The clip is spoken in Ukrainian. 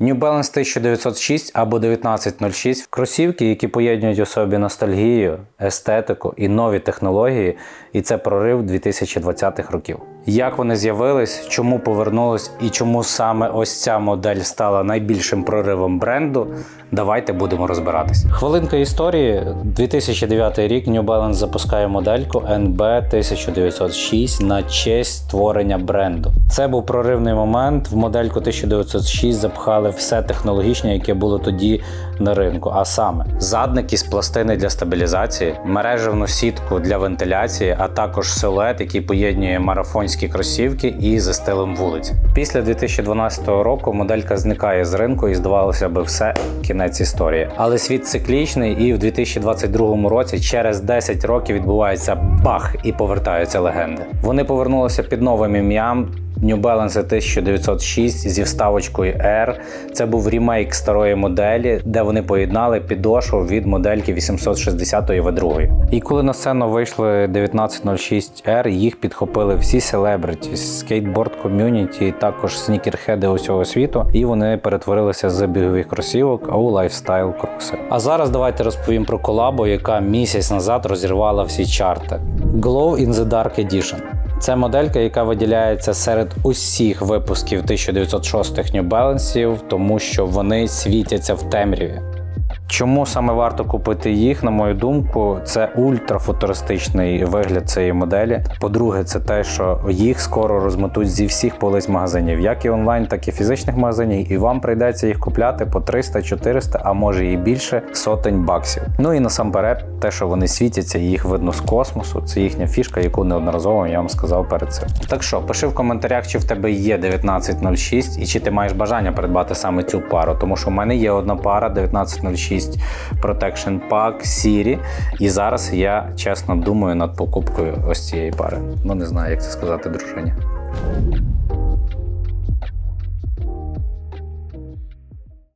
New Balance 1906 або 1906 кросівки, які поєднують у собі ностальгію, естетику і нові технології, і це прорив 2020-х років. Як вони з'явились, чому повернулись і чому саме ось ця модель стала найбільшим проривом бренду? Давайте будемо розбиратися. Хвилинка історії. 2009 рік New Balance запускає модельку NB 1906 на честь створення бренду. Це був проривний момент. В модельку 1906 запхали все технологічне, яке було тоді на ринку. А саме задник із пластини для стабілізації, мережевну сітку для вентиляції, а також силует, який поєднує марафонські кросівки і стилем вулиць. Після 2012 року моделька зникає з ринку і здавалося би, все кінець історії. Але світ циклічний, і в 2022 році, через 10 років, відбувається бах і повертаються легенди. Вони повернулися під новим ім'ям. New Balance 1906 зі вставочкою R. Це був ремейк старої моделі, де вони поєднали підошву від модельки 860 V2. І коли на сцену вийшли 1906 R, їх підхопили всі селебриті, скейтборд ком'юніті, також снікерхеди усього світу, і вони перетворилися з бігових кросівок у лайфстайл кроси. А зараз давайте розповім про колабу, яка місяць назад розірвала всі чарти. Glow in the Dark Edition. Це моделька, яка виділяється серед усіх випусків 1906 New Balance, тому що вони світяться в темряві. Чому саме варто купити їх, на мою думку, це ультрафутуристичний вигляд цієї моделі. По-друге, це те, що їх скоро розметуть зі всіх полиць магазинів, як і онлайн, так і фізичних магазинів, і вам прийдеться їх купляти по 300-400, а може і більше сотень баксів. Ну і насамперед, те, що вони світяться, їх видно з космосу, це їхня фішка, яку неодноразово я вам сказав перед цим. Так що, пиши в коментарях, чи в тебе є 1906 і чи ти маєш бажання придбати саме цю пару, тому що в мене є одна пара 1906 Protection Pack Siri, і зараз я чесно думаю над покупкою ось цієї пари. Ну не знаю, як це сказати, дружині.